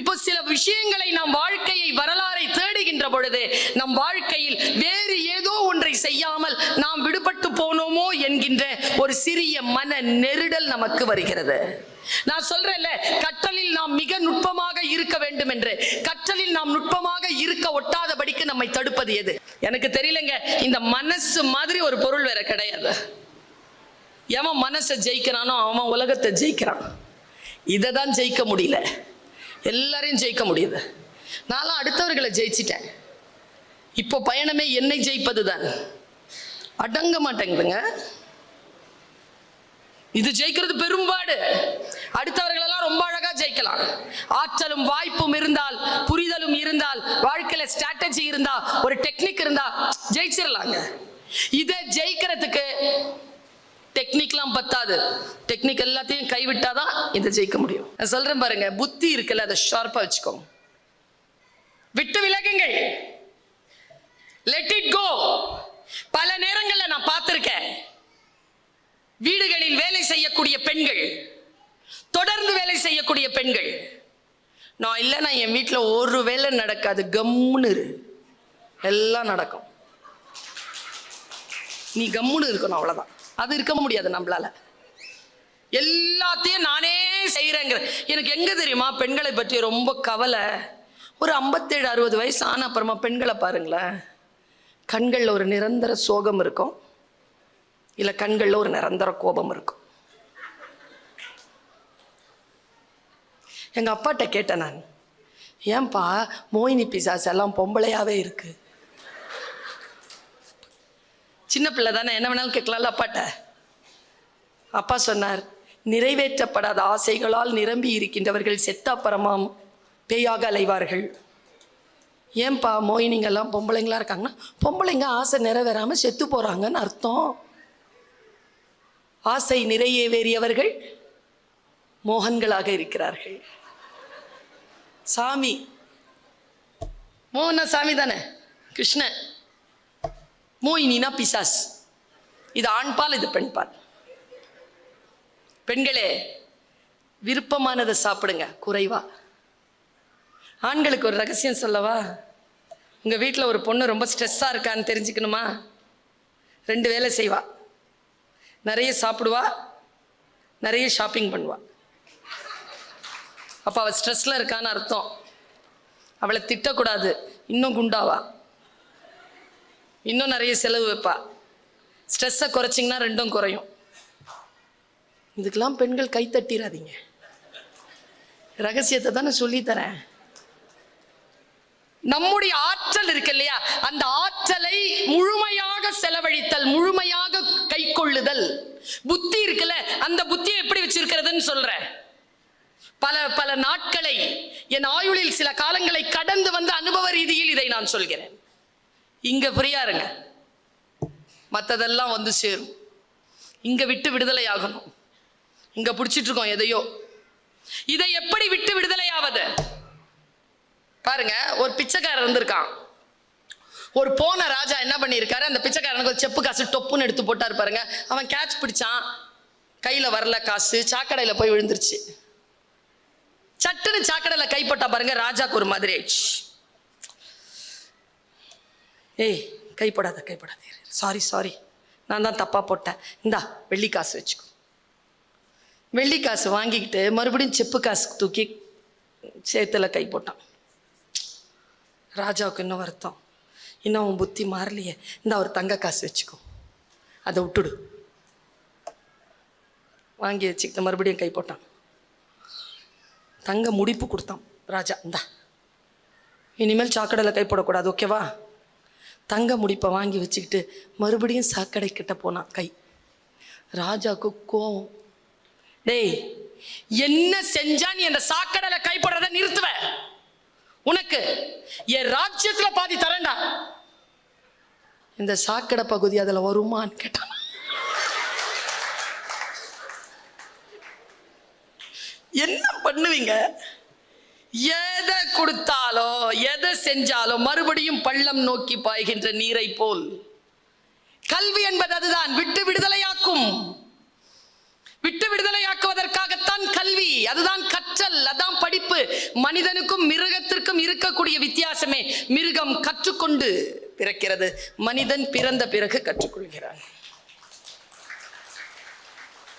இப்போ சில விஷயங்களை நம் வாழ்க்கையை வரலாறை தேடுகின்ற பொழுது நம் வாழ்க்கையில் வேறு ஏதோ ஒன்றை செய்யாமல் நாம் விடுபட்டு போனோமோ என்கின்ற ஒரு சிறிய மன நெருடல் நமக்கு வருகிறது. நான் சொல்றேன்ல கற்றலில் நாம் மிக நுட்பமாக இருக்க வேண்டும் என்று கற்றலில் நாம் நுட்பமாக இருக்க ஒட்டாதபடிக்கு நம்மை தடுப்பது எது? எனக்கு தெரியலங்க இந்த மனசு மாதிரி ஒரு பொருள் வேற கிடையாது. எவன் மனசை ஜெயிக்கிறானோ அவன் உலகத்தை ஜெயிக்கிறான். இதை தான் ஜெயிக்க முடியல. எல்லாரையும் ஜெயிக்க முடியுது. நான்லாம் அடுத்தவர்களை ஜெயிச்சிட்டேன். இப்போ பயணமே என்னை ஜெயிப்பது தான் அடங்க மாட்டேங்குதுங்க. இது ஜெயிக்கிறது பெரும்பாடு. அடுத்தவர்களெல்லாம் ரொம்ப அழகா ஜெயிக்கலாம். ஆற்றலும் வாய்ப்பும் இருந்தால் புரிதலும் இருந்தால் வாழ்க்கையில ஸ்ட்ராட்டஜி இருந்தா ஒரு டெக்னிக் இருந்தா ஜெயிச்சிடலாங்க இதை ஜெயிக்கிறதுக்கு டெக்னிக்லாம் பத்தாது. டெக்னிக் எல்லாத்தையும் கைவிட்டாதான் இதை ஜெயிக்க முடியும். நான் சொல்றேன் பாருங்க புத்தி இருக்குல்ல அதை ஷார்ப்பா வச்சுக்கோ விட்டு விலகுங்கள். லெட் இட் கோ பல நேரங்களில் நான் பார்த்துருக்கேன். வீடுகளில் வேலை செய்யக்கூடிய பெண்கள் தொடர்ந்து வேலை செய்யக்கூடிய பெண்கள் நான் இல்லைன்னா என் வீட்டில் ஒரு வேலை நடக்காது கம்முன்னு இரு. எல்லாம் நடக்கும். நீ கம்முன்னு இருக்கணும் அவ்வளோதான் அது இருக்க முடியாது நம்மளால. எல்லாத்தையும் நானே செய்கிறேங்கிற எனக்கு எங்கே தெரியுமா? பெண்களை பற்றி ரொம்ப கவலை. ஒரு ஐம்பத்தேழு அறுபது வயசு ஆன அப்புறமா பெண்களை பாருங்களேன். கண்களில் ஒரு நிரந்தர சோகம் இருக்கும். இல்லை கண்களில் ஒரு நிரந்தர கோபம் இருக்கும். எங்கள் அப்பாட்ட கேட்டேன் நான். ஏன்பா மோயினி பிசாஸ் எல்லாம் பொம்பளையாகவே இருக்குது சின்ன பிள்ளை தானே என்ன வேணாலும் கேட்கலாம்ல அப்பாட்ட? அப்பா சொன்னார் நிறைவேற்றப்படாத ஆசைகளால் நிரம்பி இருக்கின்றவர்கள் செத்தாப்பரமாம் பேயாக அலைவார்கள். ஏன்பா மோயினிங்கெல்லாம் பொம்பளைங்களா இருக்காங்கன்னா பொம்பளைங்க ஆசை நிறைவேறாமல் செத்து போகிறாங்கன்னு அர்த்தம். ஆசை நிறைவேறியவர்கள் மோகன்களாக இருக்கிறார்கள். சாமி. மோகனா சாமி தானே? கிருஷ்ணன். மோயினினா பிசாஸ். இது ஆண்பால் இது பெண்பால். பெண்களே விருப்பமானதை சாப்பிடுங்க குறைவா. ஆண்களுக்கு ஒரு ரகசியம் சொல்லவா? உங்கள் வீட்டில் ஒரு பொண்ணு ரொம்ப ஸ்ட்ரெஸ்ஸாக இருக்கான்னு தெரிஞ்சுக்கணுமா? ரெண்டு வேலை செய்வா. நிறைய சாப்பிடுவா நிறைய ஷாப்பிங் பண்ணுவா. அப்போ அவள் ஸ்ட்ரெஸ்ஸில் இருக்கான்னு அர்த்தம். அவளை திட்டக்கூடாது இன்னும் குண்டாவா? இன்னும் நிறைய செலவு வைப்பா. ஸ்ட்ரெஸ்ஸை குறைச்சிங்கன்னா ரெண்டும் குறையும். இதுக்கெல்லாம் பெண்கள் கை தட்டிடாதீங்க ரகசியத்தை தானே சொல்லித்தரேன் நம்முடைய ஆற்றல் இருக்கு இல்லையா? அந்த ஆற்றலை முழுமையாக செலவழித்தல் முழுமையாக கை கொள்ளுதல். புத்தி இருக்குல்ல? அந்த புத்தியை எப்படி வச்சிருக்கிறதுன்னு சொல்றேன். பல பல நாட்களை என் ஆயுளில் சில காலங்களை கடந்து வந்த அனுபவ ரீதியில் இதை நான் சொல்கிறேன். இங்கே ஃப்ரீயாக இருங்க மற்றதெல்லாம் வந்து சேரும். இங்கே விட்டு விடுதலை ஆகணும் இங்கே பிடிச்சிட்டு இருக்கோம் எதையோ. இதை எப்படி விட்டு விடுதலை ஆவது பாருங்க ஒரு பிச்சைக்காரர் இருந்திருக்கான். ஒரு போன ராஜா என்ன பண்ணியிருக்காரு? அந்த பிச்சைக்காரனுக்கு ஒரு செப்பு காசு டொப்புன்னு எடுத்து போட்டார் பாருங்க. அவன் கேட்ச் பிடிச்சான். கையில் வரல காசு சாக்கடையில் போய் விழுந்துருச்சு. சட்டுன்னு சாக்கடையில் கைப்பட்டா பாருங்க ராஜாக்கு ஒரு மாதிரி ஆயிடுச்சு. ஏய் கைப்படாத கைப்படாத சாரி சாரி நான் தான் தப்பாக போட்டேன். இந்தா வெள்ளி காசு வச்சுக்கோ. வெள்ளி காசு வாங்கிக்கிட்டு மறுபடியும் செப்பு காசு தூக்கி சேத்துல கை போட்டான். ராஜாவுக்கு இன்னும் வருத்தம். இன்னும் அவன் புத்தி மாறலையே. இந்த ஒரு தங்க காசு வச்சுக்கோ. அதை விட்டுடு. வாங்கி வச்சுக்கிட்டு மறுபடியும் கை போட்டான். தங்க முடிப்பு கொடுத்தான் ராஜா. இந்தா. இனிமேல் சாக்கடையில் கை போடக்கூடாது ஓகேவா? தங்க முடிப்பை வாங்கி வச்சுக்கிட்டு மறுபடியும் சாக்கடை கிட்ட போனான் கை. ராஜாவுக்கு கோவம். டேய் என்ன செஞ்சா நீ அந்த சாக்கடையில கைப்படுறத நிறுத்துவ? உனக்கு என் ராஜ்யத்துல பாதி தரண்டா இந்த சாக்கடை பகுதி அதுல வருமான்னு கேட்டான். என்ன பண்ணுவீங்க? எதை கொடுத்தாலோ எதை செஞ்சாலோ மறுபடியும் பள்ளம் நோக்கி பாய்கின்ற நீரை போல். கல்வி என்பது அதுதான் விட்டு விடுதலையாக்கும். விட்டு விடுதலையாக்குவதற்காகத்தான் கல்வி அதுதான் கற்றல் அதான் படிப்பு. மனிதனுக்கும் மிருகத்திற்கும் இருக்கக்கூடிய வித்தியாசமே மிருகம் கற்றுக்கொண்டு பிறக்கிறது. மனிதன் பிறந்த பிறகு கற்றுக்கொள்கிறான்.